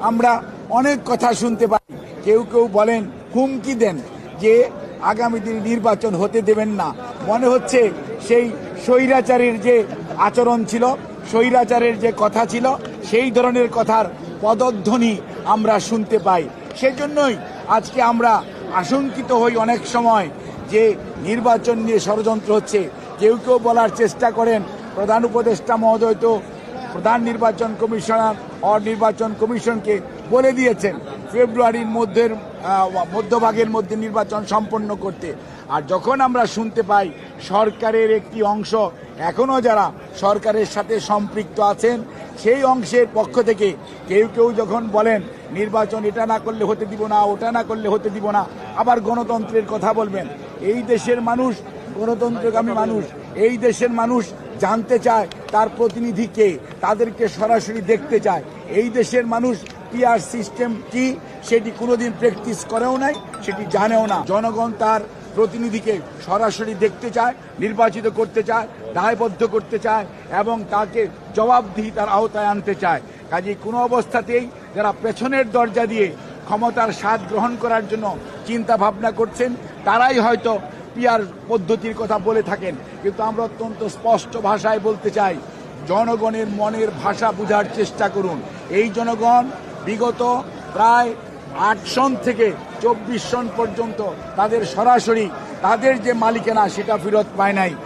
আমরা অনেক কথা শুনতে পাই। কেউ কেউ বলেন, হুমকি দেন যে আগামী দিনে নির্বাচন হতে দেবেন না। মনে হচ্ছে সেই স্বৈরাচারের যে আচরণ ছিল, স্বৈরাচারের যে কথা ছিল, সেই ধরনের কথার পদধ্বনি আমরা শুনতে পাই। সেজন্যই আজকে আমরা আশঙ্কিত হই অনেক সময় যে নির্বাচন নিয়ে ষড়যন্ত্র হচ্ছে। কেউ কেউ বলার চেষ্টা করেন, প্রধান উপদেষ্টা মহোদয় তো প্রধান নির্বাচন কমিশনার ও নির্বাচন কমিশনকে বলে দিয়েছেন ফেব্রুয়ারির মধ্যের আহ, মধ্যভাগের মধ্যে নির্বাচন সম্পন্ন করতে। আর যখন আমরা শুনতে পাই সরকারের একটি অংশ এখনও যারা সরকারের সাথে সম্পৃক্ত আছেন সেই অংশের পক্ষ থেকে কেউ কেউ যখন বলেন নির্বাচন এটা না করলে হতে দিব না ওটা না করলে হতে দিব না আবার গণতন্ত্রের কথা বলবেন। এই দেশের মানুষ গণতন্ত্রগামী মানুষ এই দেশের মানুষ জানতে চায় তার প্রতিনিধি কে, তাদেরকে সরাসরি দেখতে চায়। এই দেশের মানুষ পিআর সিস্টেম কি, সেটি কোনোদিন প্র্যাকটিস করেও নাই, সেটি জানেও না। জনগণ তার প্রতিনিধিকে সরাসরি দেখতে চায়, নির্বাচিত করতে চায়, দায়বদ্ধ করতে চায়, এবং তাকে জবাবদিহি তার আওতায় আনতে চায়। কাজে কোনো অবস্থাতেই যারা পেছনের দরজা দিয়ে ক্ষমতার স্বাদ গ্রহণ করার জন্য চিন্তা ভাবনা করছেন, তারাই হয়তো পিয়ার পদ্ধতির কথা বলে থাকেন, কিন্তু আমরা অত্যন্ত স্পষ্ট ভাষায় বলতে চাই, জনগণের মনের ভাষা বোঝার চেষ্টা করুন। এই জনগণ বিগত প্রায় আট সন থেকে চব্বিশ সন পর্যন্ত তাদের সরাসরি তাদের যে মালিকানা সেটা ফেরত পায় নাই।